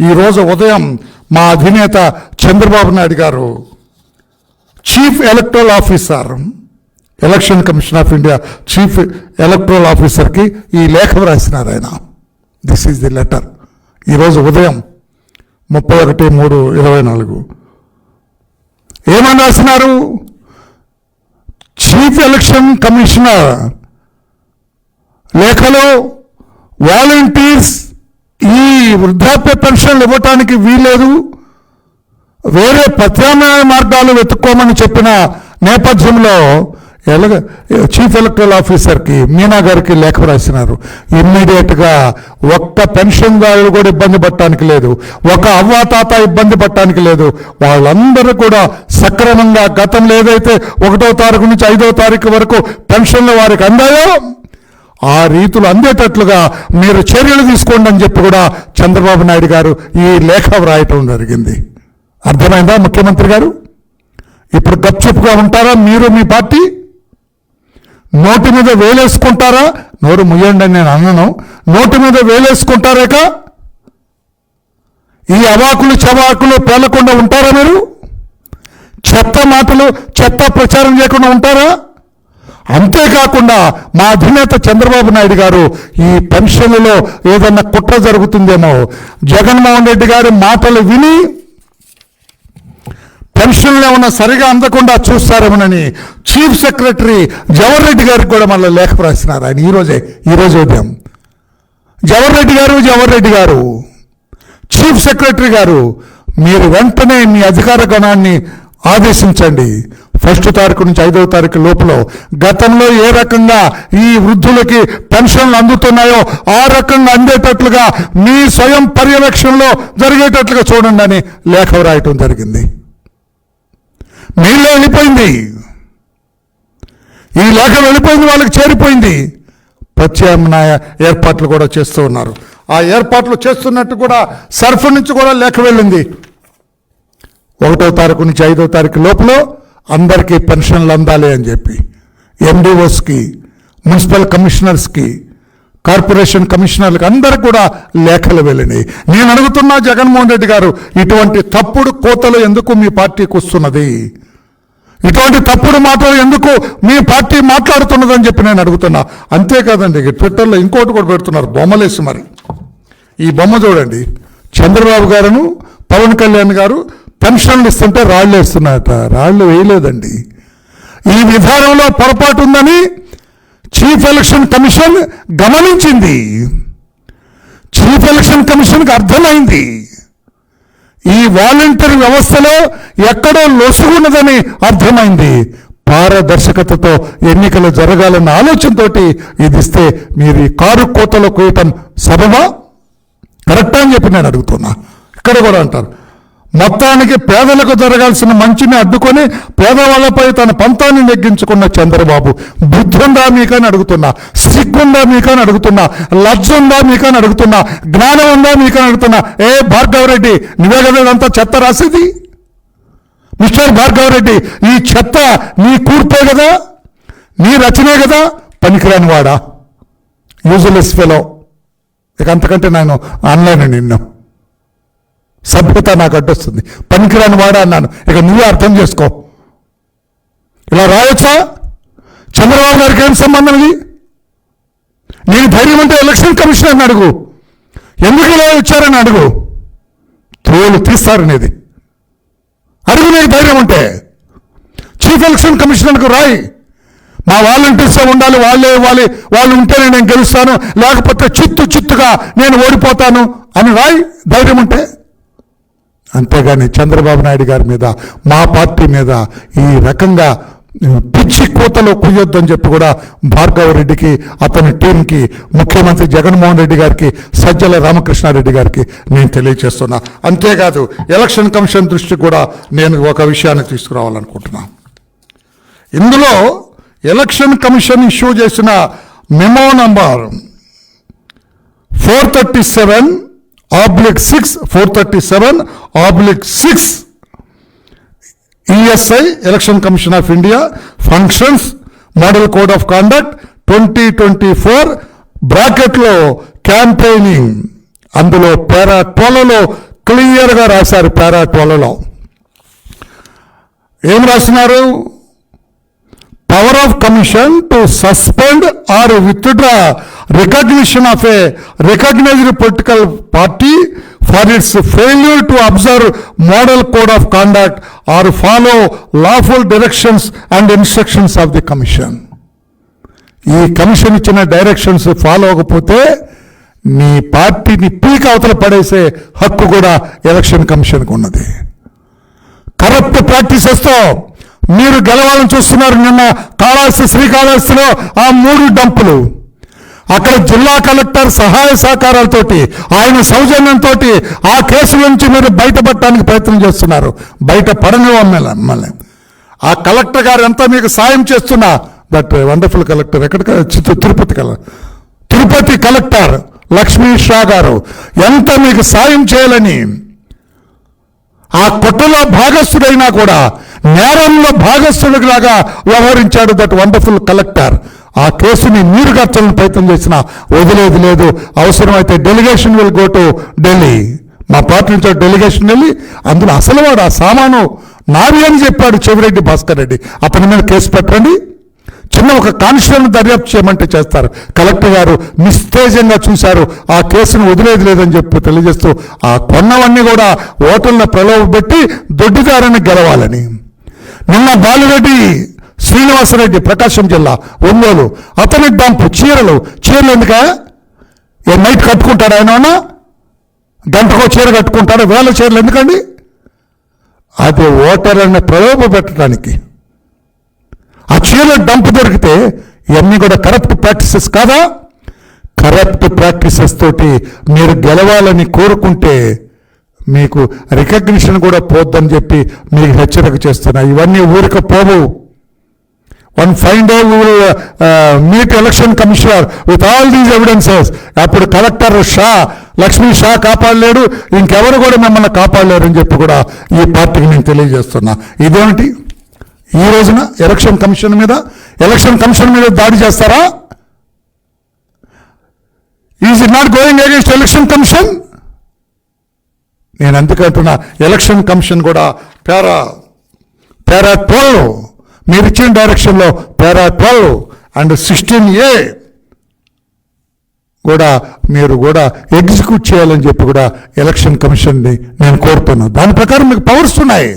ఈరోజు ఉదయం మా అధినేత Chandrababu Naidu garu chief electoral officer election commission of India chief electoral ఆఫీసర్కి ఈ లేఖ రాసినారు ఆయన. దిస్ ఈజ్ ది లెటర్ ఈరోజు ఉదయం ముప్పై ఒకటి మూడు ఇరవై నాలుగు. ఏమని రాసినారు? చీఫ్ ఎలక్షన్ కమిషనర్ లేఖలో వాలంటీర్స్ వృద్ధాప్య పెన్షన్లు ఇవ్వటానికి వీలేదు వేరే ప్రత్యామ్నాయ మార్గాలు వెతుక్కోమని చెప్పిన నేపథ్యంలో ఎలగ చీఫ్ ఎలక్టరల్ ఆఫీసర్కి మీనా గారికి లేఖ రాసినారు. ఇమ్మీడియట్గా ఒక్క పెన్షన్దారులు కూడా ఇబ్బంది పడటానికి లేదు. ఒక అవ్వాతాత ఇబ్బంది పడటానికి లేదు. వాళ్ళందరూ కూడా సక్రమంగా గతంలో ఏదైతే ఒకటో తారీఖు నుంచి ఐదో తారీఖు వరకు పెన్షన్లు వారికి అందాయో ఆ రీతులు అందేటట్లుగా మీరు చర్యలు తీసుకోండి అని చెప్పి కూడా చంద్రబాబు నాయుడు గారు ఈ లేఖ వ్రాయటం జరిగింది. అర్థమైందా ముఖ్యమంత్రి గారు? ఇప్పుడు గప్చుప్గా ఉంటారా మీరు మీ పార్టీ? నోటి మీద వేలేసుకుంటారా? నోరు ముయ్యండి అని నేను అన్నను. నోటి మీద వేలేసుకుంటారేక ఈ అవాకులు చవాకులు పేలకుండా ఉంటారా మీరు? చెత్త మాటలు చెత్త ప్రచారం చేయకుండా ఉంటారా? అంతేకాకుండా మా అధినేత చంద్రబాబు నాయుడు గారు ఈ పెన్షన్లలో ఏదన్నా కుట్ర జరుగుతుందేమో. జగన్మోహన్ రెడ్డి గారి మాటలు విని పెన్షన్లు ఏమన్నా సరిగా అందకుండా చూస్తారేమోనని చీఫ్ సెక్రటరీ జవహర్ రెడ్డి గారికి కూడా మళ్ళీ లేఖ రాసినారు ఆయన ఈరోజే ఈరోజు ఉదయం. జవహర్ రెడ్డి గారు జవహర్ రెడ్డి గారు చీఫ్ సెక్రటరీ గారు మీరు వెంటనే మీ అధికార గణాన్ని ఆదేశించండి. ఫస్ట్ తారీఖు నుంచి ఐదవ తారీఖు లోపల గతంలో ఏ రకంగా ఈ వృద్ధులకి పెన్షన్లు అందుతున్నాయో ఆ రకంగా అందేటట్లుగా మీ స్వయం పర్యవేక్షణలో జరిగేటట్లుగా చూడండి అని లేఖ రాయటం జరిగింది. మీలో వెళ్ళిపోయింది. ఈ లేఖ వెళ్ళిపోయింది వాళ్ళకి చేరిపోయింది. ప్రత్యామ్నాయ ఏర్పాట్లు కూడా చేస్తూ ఉన్నారు. ఆ ఏర్పాట్లు చేస్తున్నట్టు కూడా సర్ఫ్ నుంచి కూడా లేఖ వెళ్ళింది. ఒకటో తారీఖు నుంచి ఐదో తారీఖు లోపల అందరికీ పెన్షన్లు అందాలి అని చెప్పి ఎండిఓస్కి మున్సిపల్ కమిషనర్స్కి కార్పొరేషన్ కమిషనర్లకు అందరికి కూడా లేఖలు వెళ్ళినాయి. నేను అడుగుతున్నా జగన్మోహన్ రెడ్డి గారు ఇటువంటి తప్పుడు కోతలు ఎందుకు మీ పార్టీకి వస్తున్నది? ఇటువంటి తప్పుడు మాటలు ఎందుకు మీ పార్టీ మాట్లాడుతున్నదని చెప్పి నేను అడుగుతున్నా. అంతేకాదండి ట్విట్టర్లో ఇంకోటి కూడా పెడుతున్నారు బొమ్మలేసి మరి. ఈ బొమ్మ చూడండి చంద్రబాబు గారును పవన్ కళ్యాణ్ గారు పెన్షన్లు ఇస్తుంటే రాళ్ళు వేస్తున్నారట. రాళ్ళు వేయలేదండి. ఈ విధానంలో పొరపాటు ఉందని చీఫ్ ఎలక్షన్ కమిషన్ గమనించింది. చీఫ్ ఎలక్షన్ కమిషన్కి అర్థమైంది. ఈ వాలంటీర్ వ్యవస్థలో ఎక్కడో లొసుగున్నదని అర్థమైంది. పారదర్శకతతో ఎన్నికలు జరగాలన్న ఆలోచనతోటి ఇది ఇస్తే మీరు ఈ కారు కోతలో కోయటం సబబా? కరెక్టా అని చెప్పి నేను అడుగుతున్నా. ఇక్కడ కూడా అంటారు. మొత్తానికి పేదలకు జరగాల్సిన మంచిని అడ్డుకొని పేదవాళ్ళపై తన పంతాన్ని నెగ్గించుకున్న చంద్రబాబు. బుద్ధుందా మీకని అడుగుతున్నా. సిగ్గుందా మీకని అడుగుతున్నా. లజ్జ ఉందా మీకని అడుగుతున్నా. జ్ఞానం ఉందా మీకని అడుగుతున్నా. ఏ భార్గవరెడ్డి నువ్వే కదా ఇదంతా చెత్త రాసేది? మిస్టర్ భార్గవరెడ్డి ఈ చెత్త నీ కూర్పే కదా? నీ రచనే కదా? పనికిరాని వాడా యూజ్లెస్ ఫెలో. ఇక అంతకంటే నేను ఆన్లైన్ నిన్ను. సభ్యత నాకు అడ్డొస్తుంది. పనికిరాని వాడా అన్నాను. ఇక నువ్వే అర్థం చేసుకో. ఇలా రావచ్చా? చంద్రబాబు గారికి ఏం సంబంధం ఇది? నేను ధైర్యం అంటే ఎలక్షన్ కమిషనర్ని అడుగు. ఎందుకు ఇలా వచ్చారని అడుగు. తోలు తీస్తారనేది. అడుగు నీకు ధైర్యం ఉంటే. చీఫ్ ఎలక్షన్ కమిషనర్కు రాయి. మా వాలంటీర్స్ ఉండాలి వాళ్ళే ఇవ్వాలి వాళ్ళు ఉంటేనే నేను గెలుస్తాను లేకపోతే చిత్తు చిత్తుగా నేను ఓడిపోతాను అని రాయి. ధైర్యం ఉంటే. అంతేగాని చంద్రబాబు నాయుడు గారి మీద మా పార్టీ మీద ఈ రకంగా పిచ్చి కూతలో కుయ్యొద్దని చెప్పి కూడా భార్గవ రెడ్డికి అతని టీంకి ముఖ్యమంత్రి జగన్మోహన్ రెడ్డి గారికి సజ్జల రామకృష్ణారెడ్డి గారికి నేను తెలియజేస్తున్నా. అంతేకాదు ఎలక్షన్ కమిషన్ దృష్టికి కూడా నేను ఒక విషయాన్ని తీసుకురావాలనుకుంటున్నా. ఇందులో ఎలక్షన్ కమిషన్ ఇష్యూ చేసిన memo number four thirty seven oblique six four thirty seven oblique six ESI election commission of India functions model code of conduct twenty twenty four బ్రాకెట్లో క్యాంపెయినింగ్ అందులో పారా ట్వెల్వ్లో క్లియర్గా రాశారు పారా ట్వెల్వ్లో ఏం రాసినారు? Power of commission to suspend or withdraw recognition of a recognized political party for its failure to observe model code of conduct or follow lawful directions and instructions of the commission ఈ commission ఇచ్చిన directions follow అవ్వకపోతే నీ పార్టీని peak అవతల పడేసే హక్కు కూడా election కమిషన్కి ఉన్నది. కరప్ట్ ప్రాక్టీసెస్తో మీరు గెలవాలని చూస్తున్నారు నిన్న కాళహస్తి శ్రీకాళహస్తిలో ఆ మూడు డంపులు. అక్కడ జిల్లా కలెక్టర్ సహాయ సహకారాలతోటి ఆయన సౌజన్యంతో ఆ కేసు నుంచి మీరు బయటపడటానికి ప్రయత్నం చేస్తున్నారు. బయట పడని మిమ్మల్ని ఆ కలెక్టర్ గారు ఎంత మీకు సాయం చేస్తున్నా దట్ వండర్ఫుల్ కలెక్టర్ ఎక్కడ తిరుపతి కలెక్టర్ తిరుపతి కలెక్టర్ లక్ష్మీ షా గారు ఎంత మీకు సాయం చేయాలని ఆ కొట్టులో భాగస్థుడైనా కూడా నేరంలో భాగస్థుడిలాగా వ్యవహరించాడు దట్ వండర్ఫుల్ కలెక్టర్. ఆ కేసుని మీరు గర్చాలని ప్రయత్నం చేసిన వదిలేదు లేదు. అవసరమైతే delegation will go to Delhi. మా పార్టీ నుంచి డెలిగేషన్ వెళ్ళి అందులో అసలు వాడు ఆ సామాను నావి అని చెప్పాడు చెవిరెడ్డి భాస్కర్ రెడ్డి. అతని మీద కేసు పెట్టండి. చిన్న ఒక కానిస్టేబుల్ దర్యాప్తు చేయమంటే చేస్తారు. కలెక్టర్ గారు నిస్తేజంగా చూశారు. ఆ కేసును వదిలేదు లేదని చెప్పి తెలియజేస్తూ ఆ కొన్నవన్నీ కూడా ఓటర్లను ప్రలోభపెట్టి దొడ్డిదారని గెలవాలని. నిన్న బాలిరెడ్డి శ్రీనివాసరెడ్డి ప్రకాశం జిల్లా ఒంగోలు అతని డంపు చీరలు. చీరలు ఎందుక? ఏ నైట్ కట్టుకుంటాడు ఆయన గంటకో చీర కట్టుకుంటాడు? వేల చీరలు ఎందుకండి? అది ఓటర్లను ప్రలోభ పెట్టడానికి. ఆ చీర డంప్ దొరికితే ఇవన్నీ కూడా కరప్ట్ ప్రాక్టీసెస్ కాదా? కరప్ట్ ప్రాక్టీసెస్ తోటి మీరు గెలవాలని కోరుకుంటే మీకు రికగ్నిషన్ కూడా పోద్దని చెప్పి మీకు హెచ్చరిక చేస్తున్నా. ఇవన్నీ ఊరిక పోవు. One fine day will meet election commissioner with all these evidences అప్పుడు కలెక్టర్ షా లక్ష్మీ షా కాపాడలేడు ఇంకెవరు కూడా మిమ్మల్ని కాపాడలేరు అని చెప్పి కూడా ఈ పార్టీకి నేను తెలియజేస్తున్నా. ఇదేమిటి? ఈ రోజున ఎలక్షన్ కమిషన్ మీద ఎలక్షన్ కమిషన్ మీద దాడి చేస్తారా? Is it not going against election commission నేను అందుకంటున్నా ఎలక్షన్ కమిషన్ కూడా పేరా పేరా ట్వెల్వ్ మీరు ఇచ్చిన డైరెక్షన్లో para twelve and sixteen A కూడా మీరు కూడా ఎగ్జిక్యూట్ చేయాలని చెప్పి కూడా ఎలక్షన్ కమిషన్ని నేను కోరుతున్నాను. దాని ప్రకారం మీకు పవర్స్ ఉన్నాయి.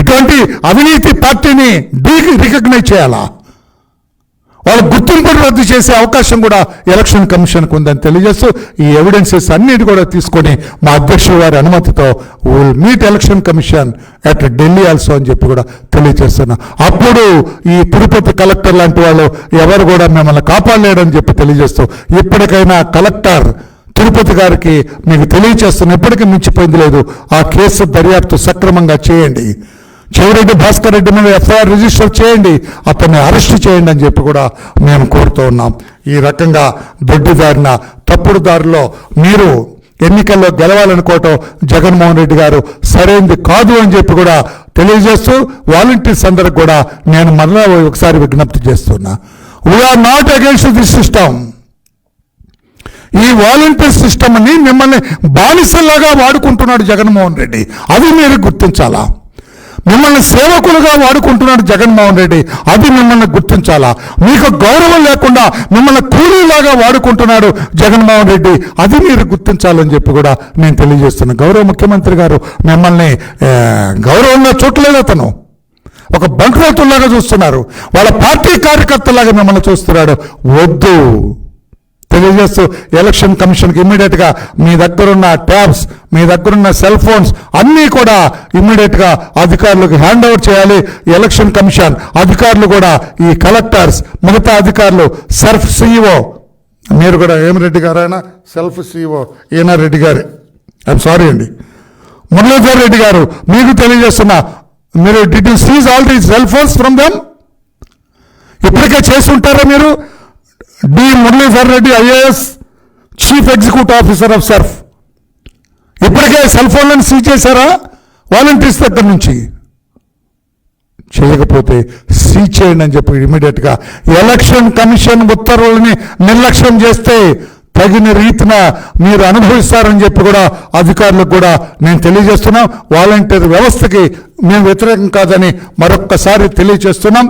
ఇటువంటి అవినీతి పార్టీని డీ రికగ్నైజ్ చేయాలా? వాళ్ళ గుర్తింపును రద్దు చేసే అవకాశం కూడా ఎలక్షన్ కమిషన్కు ఉందని తెలియజేస్తూ ఈ ఎవిడెన్సెస్ అన్నిటి కూడా తీసుకొని మా అధ్యక్షుడు గారి అనుమతితో will meet election commission at Delhi also అని చెప్పి కూడా తెలియజేస్తున్నా. అప్పుడు ఈ తిరుపతి కలెక్టర్ లాంటి వాళ్ళు ఎవరు కూడా మిమ్మల్ని కాపాడలేడని చెప్పి తెలియజేస్తూ ఇప్పటికైనా కలెక్టర్ తిరుపతి గారికి మీకు తెలియచేస్తున్న ఎప్పటికీ మించిపోయింది లేదు. ఆ కేసు దర్యాప్తు సక్రమంగా చేయండి. చెవిరెడ్డి భాస్కర్ రెడ్డి మీద ఎఫ్ఐఆర్ రిజిస్టర్ చేయండి అతన్ని అరెస్ట్ చేయండి అని చెప్పి కూడా మేము కోరుతూ ఉన్నాం. ఈ రకంగా దొడ్డిదారిన తప్పుడు దారిలో మీరు ఎన్నికల్లో గెలవాలనుకోవటం జగన్మోహన్ రెడ్డి గారు సరైనది కాదు అని చెప్పి కూడా తెలియజేస్తూ వాలంటీర్స్ అందరికి కూడా నేను మరలా ఒకసారి విజ్ఞప్తి చేస్తున్నా. We are not against this system ఈ వాలంటీర్ సిస్టమ్ని మిమ్మల్ని బానిసల్లాగా వాడుకుంటున్నాడు జగన్మోహన్ రెడ్డి. అది మీరు గుర్తించాలా? మిమ్మల్ని సేవకులుగా వాడుకుంటున్నాడు జగన్మోహన్ రెడ్డి. అది మిమ్మల్ని గుర్తించాలా? మీకు గౌరవం లేకుండా మిమ్మల్ని కూలీలాగా వాడుకుంటున్నాడు జగన్మోహన్ రెడ్డి. అది మీరు గుర్తించాలని చెప్పి కూడా నేను తెలియజేస్తున్నాను గౌరవ ముఖ్యమంత్రి గారు మిమ్మల్ని గౌరవంగా చూడలేదు అతను. ఒక బంకురోతుల్లాగా చూస్తున్నారు. వాళ్ళ పార్టీ కార్యకర్తలాగా మిమ్మల్ని చూస్తున్నాడు. వద్దు. తెలియజేస్తూ ఎలక్షన్ కమిషన్కి ఇమ్మీడియట్గా మీ దగ్గరున్న ట్యాబ్స్ మీ దగ్గరున్న సెల్ ఫోన్స్ అన్నీ కూడా ఇమ్మీడియట్గా అధికారులకు హ్యాండ్ ఓవర్ చేయాలి. ఎలక్షన్ కమిషన్ అధికారులు కూడా ఈ కలెక్టర్స్ మిగతా అధికారులు సెల్ఫ్ సీఈఓ. మీరు కూడా ఏమిరెడ్డి గారు గారైనా సెల్ఫ్ సీఈఓ ఈనా రెడ్డి గారు. ఐఎమ్ సారీ అండి. మురళీధర్ రెడ్డి గారు మీకు తెలియజేస్తున్నా మీరు did you seize all the cell phones from them ఇప్పటికే చేసి ఉంటారా మీరు? D Muralidhar Reddy IAS chief executive officer of SERP. ఇప్పటికే సెల్ ఫోన్లను సీజ్ చేశారా? వాలంటీర్స్ దగ్గర నుంచి. చేయకపోతే సీజ్ చేయండి అని చెప్పి ఇమీడియట్గా ఎలక్షన్ కమిషన్ ఉత్తర్వులని నిర్లక్ష్యం చేస్తే తగిన రీతిన మీరు అనుభవిస్తారని చెప్పి కూడా అధికారులకు కూడా నేను తెలియజేస్తున్నాం. వాలంటీర్ వ్యవస్థకి మేము వ్యతిరేకం కాదని మరొక్కసారి తెలియజేస్తున్నాం.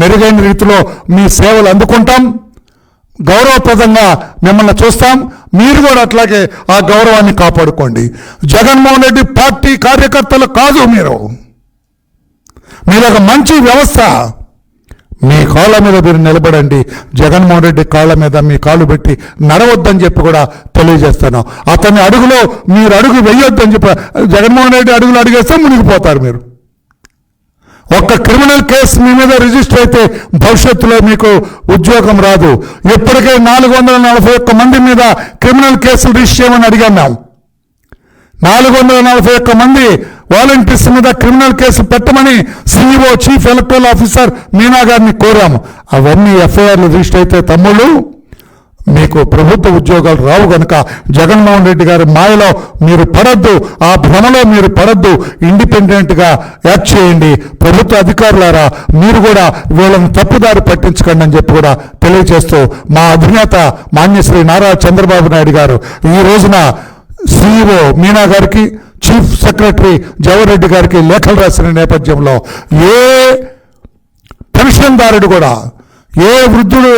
మెరుగైన రీతిలో మీ సేవలు అందుకుంటాం. గౌరవప్రదంగా మిమ్మల్ని చూస్తాం. మీరు కూడా అట్లాగే ఆ గౌరవాన్ని కాపాడుకోండి. జగన్మోహన్ రెడ్డి పార్టీ కార్యకర్తలు కాదు మీరు. మీరు ఒక మంచి వ్యవస్థ. మీ కాళ్ళ మీద మీరు నిలబడండి. జగన్మోహన్ రెడ్డి కాళ్ళ మీద మీ కాళ్ళు పెట్టి నడవద్దని చెప్పి కూడా తెలియజేస్తాను. అతని అడుగులో మీరు అడుగు వెయ్యొద్దని చెప్పి జగన్మోహన్ రెడ్డి అడుగులు అడిగేస్తే మునిగిపోతారు మీరు. ఒక్క క్రిమినల్ కేసు మీ మీద రిజిస్టర్ అయితే భవిష్యత్తులో మీకు ఉద్యోగం రాదు. ఇప్పటికే నాలుగు వందల నలభై ఒక్క మంది మీద క్రిమినల్ కేసులు రిజిస్టర్ చేయమని అడిగాం మేము. నాలుగు వందల నలభై ఒక్క మంది వాలంటీర్స్ మీద క్రిమినల్ కేసు పెట్టమని CEO chief electoral officer Meena గారిని కోరాము. అవన్నీ ఎఫ్ఐఆర్లు రిజిస్టర్ అయితే తమ్ముళ్ళు మీకు ప్రభుత్వ ఉద్యోగాలు రావు గనుక జగన్మోహన్ రెడ్డి గారి మాయలో మీరు పడద్దు ఆ భ్రమలో మీరు పడద్దు ఇండిపెండెంట్గా యాక్ట్ చేయండి. ప్రభుత్వ అధికారులారా మీరు కూడా వీళ్ళని తప్పుదారి పట్టించకండి అని చెప్పి కూడా తెలియజేస్తూ మా అధినేత మాన్యశ్రీ నారా చంద్రబాబు నాయుడు గారు ఈ రోజున సిఇఓ మీనా గారికి చీఫ్ సెక్రటరీ జవహర్ గారికి లేఖలు రాసిన నేపథ్యంలో ఏ పెన్షన్దారుడు కూడా ఏ వృద్ధుడు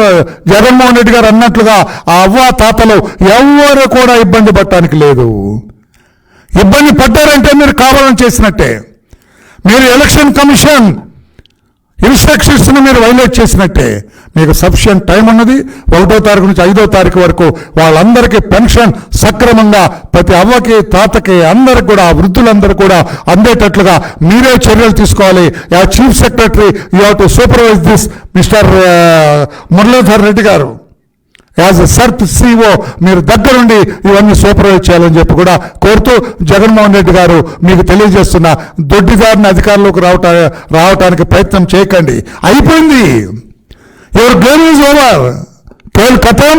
జగన్మోహన్ రెడ్డి గారు అన్నట్లుగా ఆ అవ్వ తాతలు ఎవరు కూడా ఇబ్బంది పడటానికి లేదు. ఇబ్బంది పడ్డారంటే మీరు కావాలని చేసినట్టే. మీరు ఎలక్షన్ కమిషన్ ఇన్స్ట్రక్షన్స్ మీరు వైలేట్ చేసినట్టే. మీకు సఫిషియంట్ టైం ఉన్నది. ఒకటో తారీఖు నుంచి ఐదో తారీఖు వరకు వాళ్ళందరికీ పెన్షన్ సక్రమంగా ప్రతి అవ్వకి తాతకి అందరికి కూడా వృద్ధులందరూ కూడా అందేటట్లుగా మీరే చర్యలు తీసుకోవాలి. Yeah chief secretary you have to supervise this mister Muralidhar Reddy garu. As a సర్త్ CO మీరు దగ్గరుండి ఇవన్నీ సూపర్వైజ్ చేయాలని చెప్పి కూడా కోరుతూ జగన్మోహన్ రెడ్డి గారు మీకు తెలియజేస్తున్న దొడ్డిదారిని అధికారంలోకి రావటా రావటానికి ప్రయత్నం చేయకండి. అయిపోయింది. యువర్ గేమ్ ఈజ్ ఓవర్ కేల్ కథం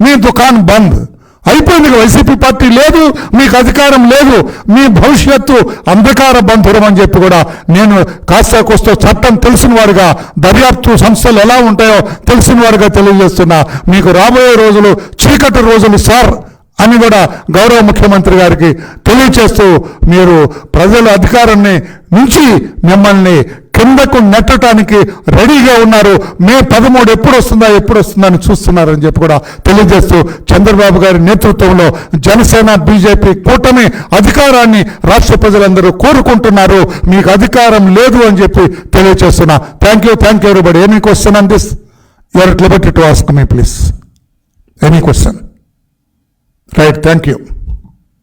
మీ దుకాన్ బంద్. అయిపోయింది వైసీపీ పార్టీ లేదు మీకు అధికారం లేదు మీ భవిష్యత్తు అంధకార బంధురం అని చెప్పి కూడా నేను కాస్త కోస్తో చట్టం తెలిసిన వారుగా దర్యాప్తు సంస్థలు ఎలా ఉంటాయో తెలిసిన వారుగా తెలియజేస్తున్నా. మీకు రాబోయే రోజులు చీకటి రోజులు సార్ అని కూడా గౌరవ ముఖ్యమంత్రి గారికి తెలియచేస్తూ మీరు ప్రజల అధికారాన్ని నుంచి మిమ్మల్ని కిందకు నెట్టడానికి రెడీగా ఉన్నారు. మే పదమూడు ఎప్పుడు వస్తుందా ఎప్పుడు వస్తుందా అని చూస్తున్నారని చెప్పి కూడా తెలియజేస్తూ చంద్రబాబు గారి నేతృత్వంలో జనసేన బీజేపీ కూటమి అధికారాన్ని రాష్ట్ర ప్రజలందరూ కోరుకుంటున్నారు. మీకు అధికారం లేదు అని చెప్పి తెలియజేస్తున్నా thank you thank you everybody any question on this you are liberty to ask me please any question right thank you